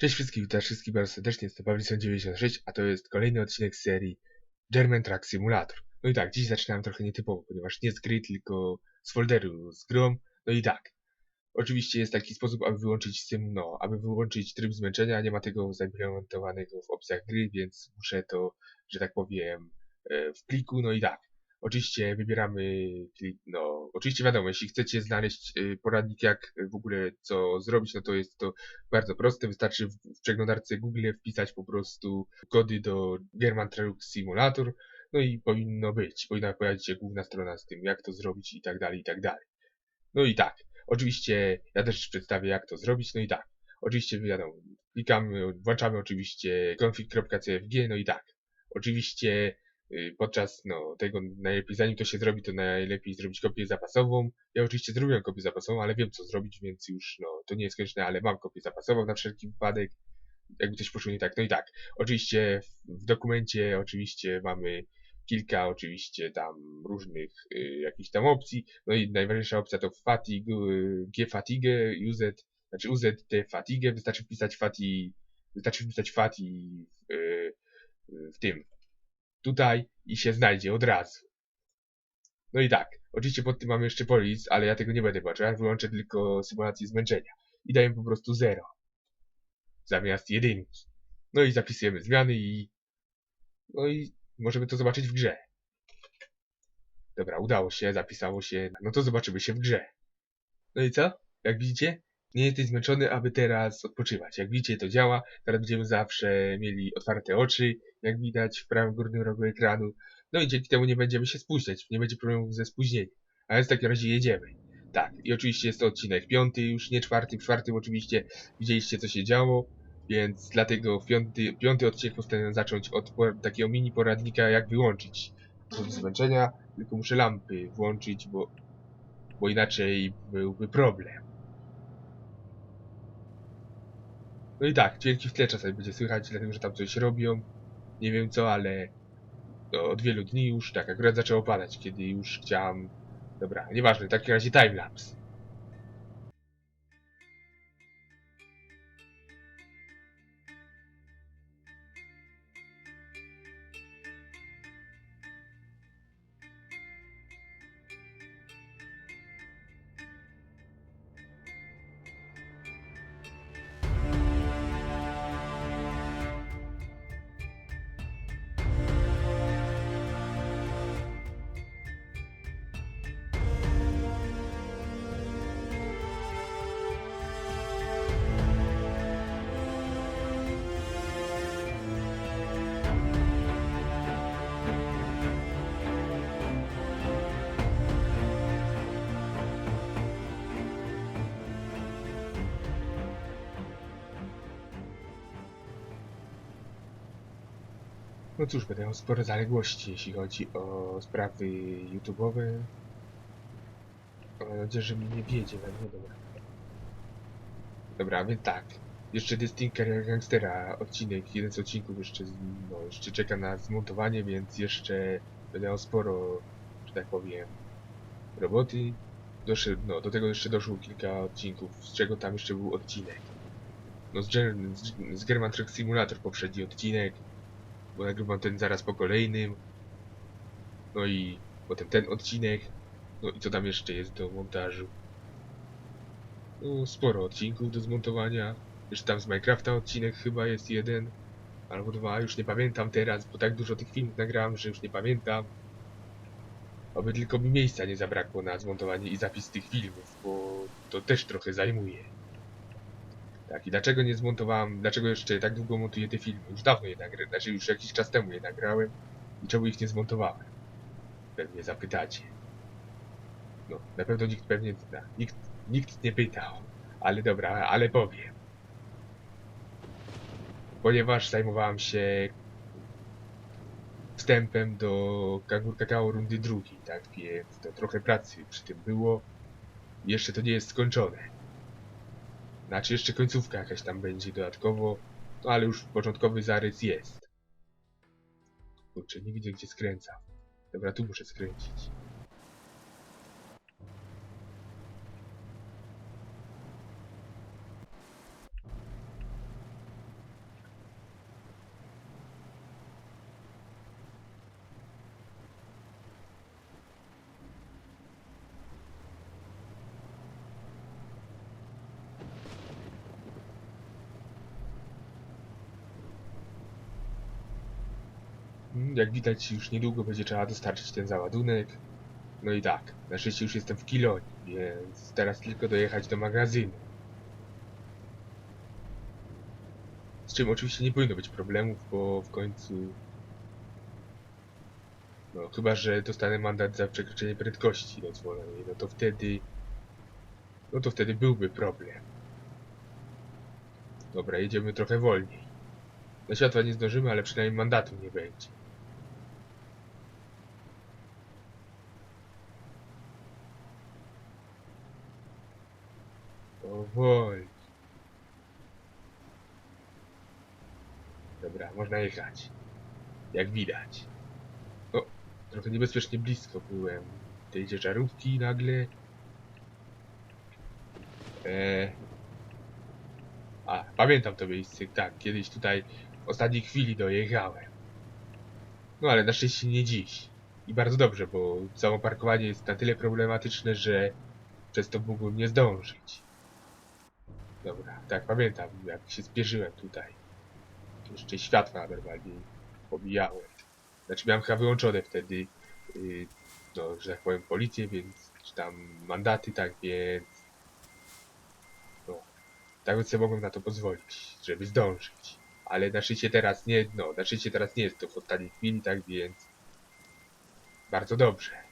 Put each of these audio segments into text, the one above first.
Cześć wszystkim, witam wszystkich bardzo serdecznie, jestem Pawlison96, a to jest kolejny odcinek z serii German Truck Simulator. No i tak, dziś zaczynałem trochę nietypowo, ponieważ nie z gry, tylko z folderu z grą. No i tak, oczywiście jest taki sposób, aby wyłączyć sym, no, aby wyłączyć tryb zmęczenia, nie ma tego zaimplementowanego w opcjach gry, więc muszę to, że tak powiem, e, w pliku, no i tak. Oczywiście wybieramy klik, no, oczywiście wiadomo, jeśli chcecie znaleźć y, poradnik jak y, w ogóle co zrobić, no to jest to bardzo proste, wystarczy w, przeglądarce Google wpisać po prostu kody do German Truck Simulator, no i powinno być, powinna pojawić się główna strona z tym, jak to zrobić i tak dalej, i tak dalej. No i tak, oczywiście ja też przedstawię jak to zrobić, no i tak, oczywiście wiadomo, klikamy, włączamy oczywiście config.cfg, no i tak, oczywiście podczas no, tego najlepiej, zanim to się zrobi, to najlepiej zrobić kopię zapasową. Ja oczywiście zrobiłem kopię zapasową, ale wiem co zrobić, więc już no, to nie jest konieczne, ale mam kopię zapasową na wszelki wypadek, jakby coś poszło nie tak. No i tak, oczywiście w, dokumencie oczywiście mamy kilka oczywiście tam różnych y, jakichś tam opcji, no i najważniejsza opcja to fatigue, y, g fatigue, UZ, znaczy UZT fatigue, wystarczy wpisać fati, wystarczy wpisać fati w, y, w tym, tutaj i się znajdzie od razu. No i tak, oczywiście pod tym mamy jeszcze polic, ale ja tego nie będę patrzył, ja wyłączę tylko symulację zmęczenia i daję po prostu 0 zamiast jedynki. No i zapisujemy zmiany i no i możemy to zobaczyć w grze. Dobra, udało się, zapisało się, no to zobaczymy się w grze. No i co? Jak widzicie? Nie jesteś zmęczony, aby teraz odpoczywać. Jak widzicie, to działa. Teraz będziemy zawsze mieli otwarte oczy, jak widać w prawym górnym rogu ekranu. No i dzięki temu nie będziemy się spóźniać, nie będzie problemów ze spóźnieniem. A więc w takim razie jedziemy. Tak, i oczywiście jest to odcinek piąty, już nie czwarty. W czwartym oczywiście widzieliście, co się działo, więc dlatego piąty, piąty odcinek postanowiłem zacząć od takiego mini poradnika, jak wyłączyć tryb zmęczenia. Tylko muszę lampy włączyć, bo, bo inaczej byłby problem. No i tak, dźwięki w tle czasami będzie słychać, dlatego że tam coś robią. Nie wiem co, ale od wielu dni już, tak, akurat zaczęło padać, kiedy już chciałam... Dobra, nieważne, w takim razie timelapse. No cóż, będę miał spore zaległości, jeśli chodzi o sprawy YouTube'owe. Mam nadzieję, że mi nie wiedzie, ale no dobra. Dobra, więc tak. Jeszcze The Stinker Gangstera odcinek, jeden z odcinków jeszcze, no, jeszcze czeka na zmontowanie, więc jeszcze będę miał sporo, że tak powiem, roboty. Doszedł, no, do tego jeszcze doszło kilka odcinków, z czego tam jeszcze był odcinek. No, z, Ger- z, z German Truck Simulator poprzedni odcinek, bo nagrywam ten zaraz po kolejnym. No i potem ten odcinek. No i co tam jeszcze jest do montażu? No, sporo odcinków do zmontowania. Jeszcze tam z Minecrafta odcinek chyba jest jeden albo dwa, już nie pamiętam teraz, bo tak dużo tych filmów nagrałem, że już nie pamiętam. Oby tylko mi miejsca nie zabrakło na zmontowanie i zapis tych filmów, bo to też trochę zajmuje. Tak, i dlaczego nie zmontowałem, dlaczego jeszcze tak długo montuję te filmy? Już dawno je nagrałem, znaczy już jakiś czas temu je nagrałem i czemu ich nie zmontowałem? Pewnie zapytacie. No, na pewno nikt pewnie, na, nikt, nikt nie pytał, ale dobra, ale powiem. Ponieważ zajmowałem się wstępem do Kangur Kakao rundy drugiej, tak, więc to trochę pracy przy tym było. Jeszcze to nie jest skończone. Znaczy jeszcze końcówka jakaś tam będzie dodatkowo, no ale już początkowy zarys jest. Kurczę, nie widzę gdzie skręcam. Dobra, tu muszę skręcić. Jak widać, już niedługo będzie trzeba dostarczyć ten załadunek. No i tak, na szczęście już jestem w Kilonii, więc teraz tylko dojechać do magazynu. Z czym oczywiście nie powinno być problemów, bo w końcu... No, chyba, że dostanę mandat za przekroczenie prędkości dozwolonej, no to wtedy... No to wtedy byłby problem. Dobra, jedziemy trochę wolniej. Na światła nie zdążymy, ale przynajmniej mandatu nie będzie. Powoli. Dobra, można jechać. Jak widać. O, trochę niebezpiecznie blisko byłem tej ciężarówki nagle. Eee. A, pamiętam to miejsce, tak, kiedyś tutaj w ostatniej chwili dojechałem. No ale na szczęście nie dziś. I bardzo dobrze, bo samo parkowanie jest na tyle problematyczne, że przez to mógłbym nie zdążyć. Dobra, tak, pamiętam, jak się spieszyłem tutaj. Jeszcze światła normalnie pobijałem. Znaczy miałem chyba wyłączone wtedy, yy, no, że tak powiem, policję, więc, czy tam mandaty, tak więc... No, tak więc sobie mogłem na to pozwolić, żeby zdążyć. Ale na szczycie teraz nie, no, na szczycie teraz nie jest to w ostatniej chwili, tak więc... Bardzo dobrze.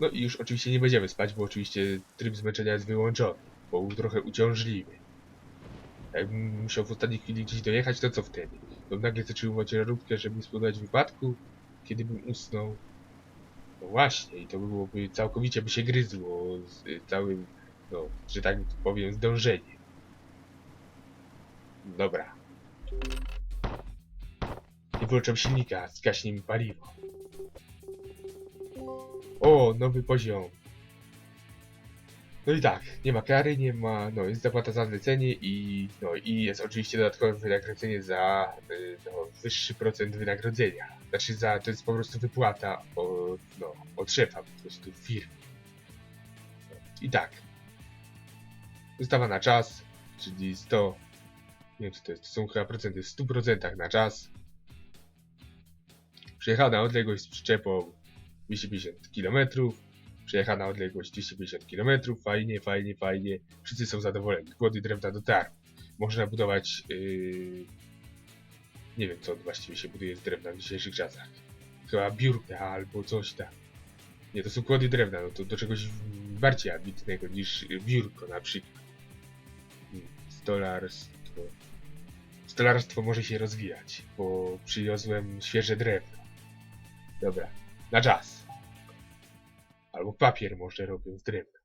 No i już oczywiście nie będziemy spać, bo oczywiście tryb zmęczenia jest wyłączony, bo był trochę uciążliwy. Jakbym musiał w ostatniej chwili gdzieś dojechać, to co wtedy? To nagle zaczął ciężarówkę, żeby nie spowodować wypadku, kiedy bym usnął. No właśnie, i to byłoby całkowicie by się gryzło z całym, no, że tak powiem, zdążeniem. Dobra. I włączam silnika, zgaśnie mi paliwo. Nowy poziom. No i tak, nie ma kary, nie ma, no jest zapłata za zlecenie i, no i jest oczywiście dodatkowe wynagrodzenie za, y, no, wyższy procent wynagrodzenia. Znaczy za, to jest po prostu wypłata od, no, od szefa po prostu w firmie. I tak. Ustawa na czas, czyli 100, nie wiem co to jest, to są chyba procenty, w 100% na czas. Przejechana odległość z przyczepą 250 km. Przejechana odległość 250 km. Fajnie, fajnie, fajnie. Wszyscy są zadowoleni. Kłody drewna dotarły. Można budować. Yy... Nie wiem, co właściwie się buduje z drewna w dzisiejszych czasach. Chyba biurka albo coś tam. Nie, to są kłody drewna, no to do czegoś bardziej ambitnego niż biurko na przykład. Stolarstwo. Stolarstwo może się rozwijać, bo przywiozłem świeże drewno. Dobra, na czas. Albo papier może robią z drewna.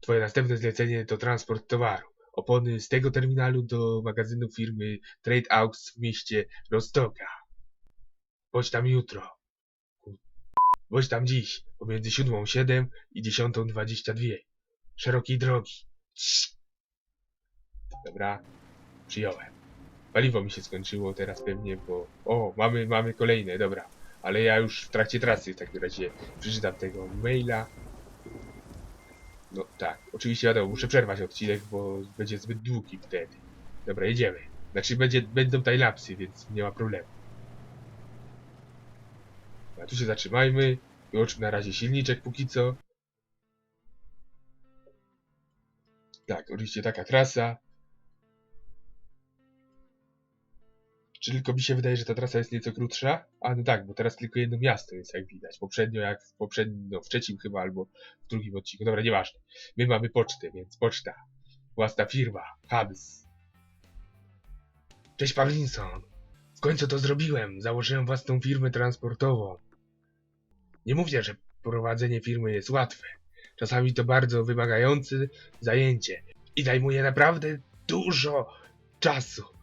Twoje następne zlecenie to transport towaru. Opony z tego terminalu do magazynu firmy Trade Aux w mieście Rostoka. Bądź tam jutro. Bądź tam dziś, pomiędzy 7.07 i 10.22. Szerokiej drogi. Dobra, przyjąłem. Paliwo mi się skończyło teraz pewnie, bo... O, mamy, mamy kolejne, dobra. Ale ja już w trakcie trasy w takim razie przeczytam tego maila. No tak, oczywiście wiadomo, muszę przerwać odcinek, bo będzie zbyt długi wtedy. Dobra, jedziemy. Znaczy będzie, będą timelapsy, więc nie ma problemu. A tu się zatrzymajmy. Wyłączmy na razie silniczek póki co. Tak, oczywiście taka trasa. Czy tylko mi się wydaje, że ta trasa jest nieco krótsza? A no tak, bo teraz tylko jedno miasto jest jak widać. Poprzednio jak w poprzednim, no w trzecim chyba albo w drugim odcinku. Dobra, nieważne. My mamy pocztę, więc poczta. Własna firma. Hubs. Cześć Pawlinson. W końcu to zrobiłem. Założyłem własną firmę transportową. Nie mówię, że prowadzenie firmy jest łatwe. Czasami to bardzo wymagające zajęcie i zajmuje naprawdę dużo czasu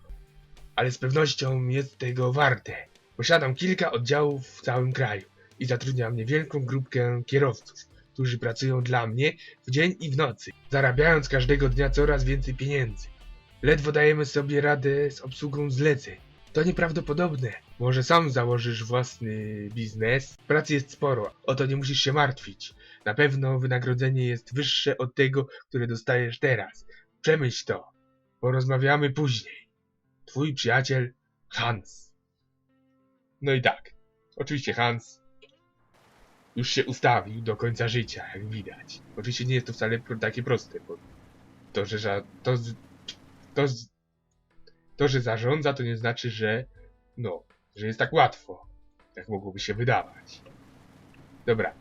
ale z pewnością jest tego warte. Posiadam kilka oddziałów w całym kraju i zatrudniam niewielką grupkę kierowców, którzy pracują dla mnie w dzień i w nocy, zarabiając każdego dnia coraz więcej pieniędzy. Ledwo dajemy sobie radę z obsługą zleceń. To nieprawdopodobne. Może sam założysz własny biznes? Pracy jest sporo, o to nie musisz się martwić. Na pewno wynagrodzenie jest wyższe od tego, które dostajesz teraz. Przemyśl to. Porozmawiamy później. Twój przyjaciel Hans. No i tak, oczywiście Hans już się ustawił do końca życia, jak widać. Oczywiście nie jest to wcale takie proste, bo to, że ża- to, to, to, że zarządza, to nie znaczy, że no, że jest tak łatwo, jak mogłoby się wydawać. Dobra.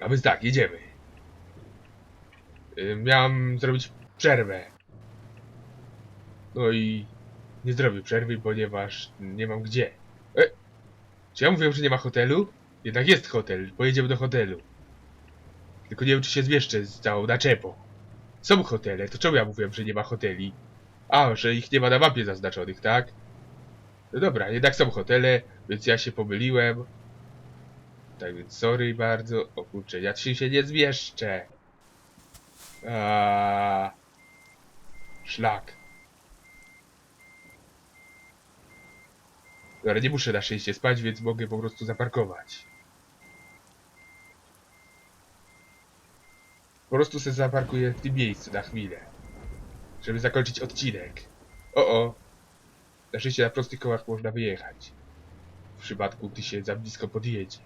A więc tak, jedziemy. Y, Miałem zrobić przerwę. No i nie zrobię przerwy, ponieważ nie mam gdzie. E, czy ja mówiłem, że nie ma hotelu? Jednak jest hotel, pojedziemy do hotelu. Tylko nie wiem, czy się zmieszczę z całą naczepą. Są hotele, to czemu ja mówiłem, że nie ma hoteli? A, że ich nie ma na mapie zaznaczonych, tak? No dobra, jednak są hotele, więc ja się pomyliłem. Tak więc sorry bardzo. O kurczę, ja się nie zmieszczę. Aaaa. Szlak. Dobra, nie muszę na szczęście spać, więc mogę po prostu zaparkować. Po prostu sobie zaparkuję w tym miejscu na chwilę. Żeby zakończyć odcinek. O o. Na szczęście na prostych kołach można wyjechać. W przypadku, gdy się za blisko podjedzie.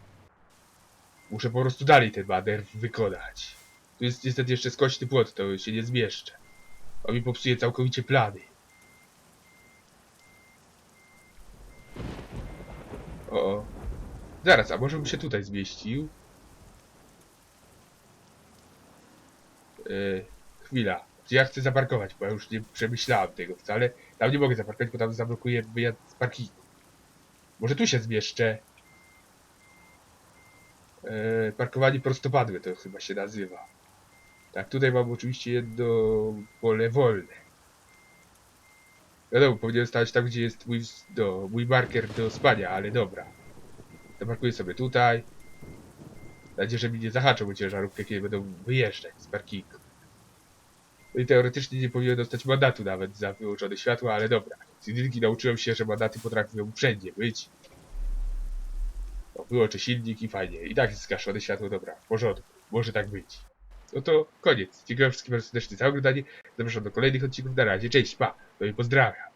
Muszę po prostu dalej ten baner wykonać. Tu jest niestety jeszcze skośny płot, to się nie zmieszczę. On mi popsuje całkowicie plany. O, o. Zaraz, a może bym się tutaj zmieścił? Yy, chwila. Ja chcę zaparkować, bo ja już nie przemyślałem tego wcale. Tam nie mogę zaparkować, bo tam zablokuje wyjazd z parkingu. Może tu się zmieszczę? Yy, parkowanie prostopadłe to chyba się nazywa. Tak, tutaj mam oczywiście jedno pole wolne. Wiadomo, powinienem stać tam, gdzie jest mój, do, mój marker do spania, ale dobra. Zaparkuję sobie tutaj. Mam nadzieję, że mi nie zahaczą o ciężarówkę, kiedy będą wyjeżdżać z parkingu. No i teoretycznie nie powinien dostać mandatu nawet za wyłączone światła, ale dobra. Z jedynki nauczyłem się, że mandaty potrafią wszędzie być. O, wyłączę silnik i fajnie. I tak jest zgaszone światło, dobra, w porządku. Może tak być. No to koniec. Dziękuję wszystkim bardzo serdecznie za oglądanie. Zapraszam do kolejnych odcinków. Na razie, cześć, pa. Pozdrawiam.